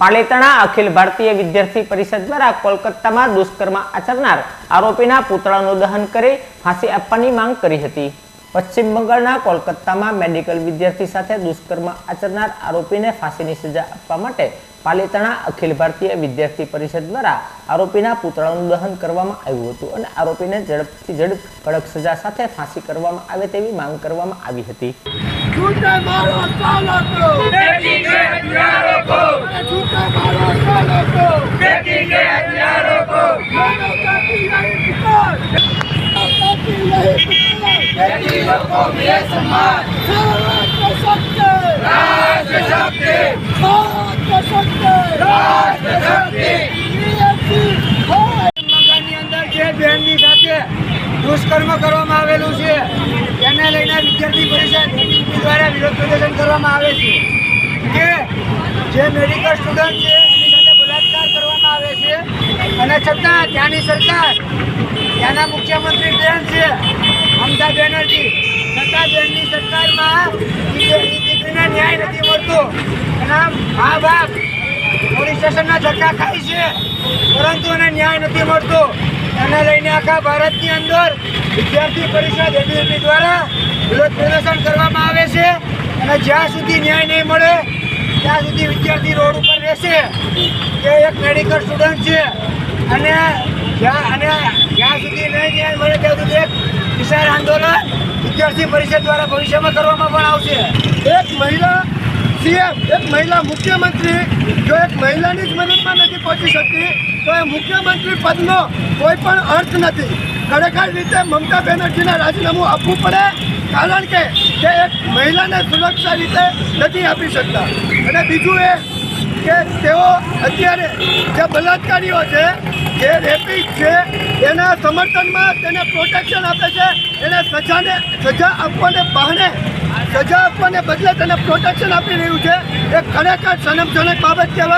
પાલિતાણા અખિલ ભારતીય વિદ્યાર્થી પરિષદ દ્વારા કોલકાતામાં દુષ્કર્મ આચરનાર આરોપીના પૂતળાનું દહન કરી ફાંસી આપવાની માંગ કરી હતી. પશ્ચિમ બંગાળના કોલકાતામાં મેડિકલ વિદ્યાર્થી સાથે દુષ્કર્મ આચરનાર આરોપીને ફાંસીની સજા આપવા માટે પાલિતાણા અખિલ ભારતીય વિદ્યાર્થી પરિષદ દ્વારા આરોપીના પૂતળાનું દહન કરવામાં આવ્યું હતું અને આરોપીને ઝડપથી ઝડપ કડક સજા સાથે ફાંસી કરવામાં આવે તેવી માંગ કરવામાં આવી હતી. છૂટા મારો ચાલકો બેટી કે હથિયારો કો છૂટા મારો ચાલકો બેટી કે હથિયારો કો માનો કાપી નહીં વિકાસ કાપી નહીં વિકાસ બેટીઓ को मिले सम्मान રાષ્ટ્ર શક્તિ राष्ट्र शक्ति રાષ્ટ્ર શક્તિ राष्ट्र शक्ति વિદ્યાર્થી હોય બંગાળની અંદર જે બહેનની સાથે દુષ્કર્મ કરવામાં આવેલું છે તેને લઈને વિદ્યાર્થી પરિષદ ABVP દ્વારા વિરોધ પ્રદર્શન કરવામાં આવે છે કે જે મેડિકલ સ્ટુડન્ટ છે અને છતાં ત્યાંની સરકાર, ત્યાંના મુખ્યમંત્રી બેન છે? મમતા બેનર્જી છતાં બેનની સરકારમાં ન્યાય નથી મળતો. એના મા બાપ પોલીસ સ્ટેશનના ધક્કા ખાય છે, પરંતુ એને ન્યાય નથી મળતો. એને લઈને આખા ભારતની અંદર વિદ્યાર્થી પરિષદ એબીએપી દ્વારા વિરોધ પ્રદર્શન કરવામાં આવે છે. અને જ્યાં સુધી ન્યાય નહીં મળે, ત્યાં સુધી વિદ્યાર્થી રોડ ઉપર રહેશે. કે એક મેડિકલ સ્ટુડન્ટ છે. અને જ્યાં અને જ્યાં સુધી નહીં ન્યાય મળે ત્યાં સુધી એક કિસાન આંદોલન વિદ્યાર્થી પરિષદ દ્વારા ભવિષ્યમાં કરવામાં પણ આવશે. એક મહિલા સીએમ, એક મહિલા મુખ્યમંત્રી જો એક મહિલાની જ મદદમાં નથી પહોંચી શકતી, તો એ મુખ્યમંત્રી પદનો કોઈ પણ અર્થ નથી. ખરેખર રીતે મમતા બેનર્જીના રાજીનામું આપવું પડે, કારણ કે તે એક મહિલાને સુરક્ષા રીતે નથી આપી શકતા. અને બીજું એ કે તેઓ અત્યારે જે બલાત્કારીઓ છે, જે રેપિક છે, એના સમર્થનમાં તેને પ્રોટેક્શન આપે છે, એને સજાને, સજા આપવાને બહાને, સજા આપવાને બદલે તેને પ્રોટેક્શન આપી રહ્યું છે. એ ખરેખર શરમજનક બાબત કહેવાય.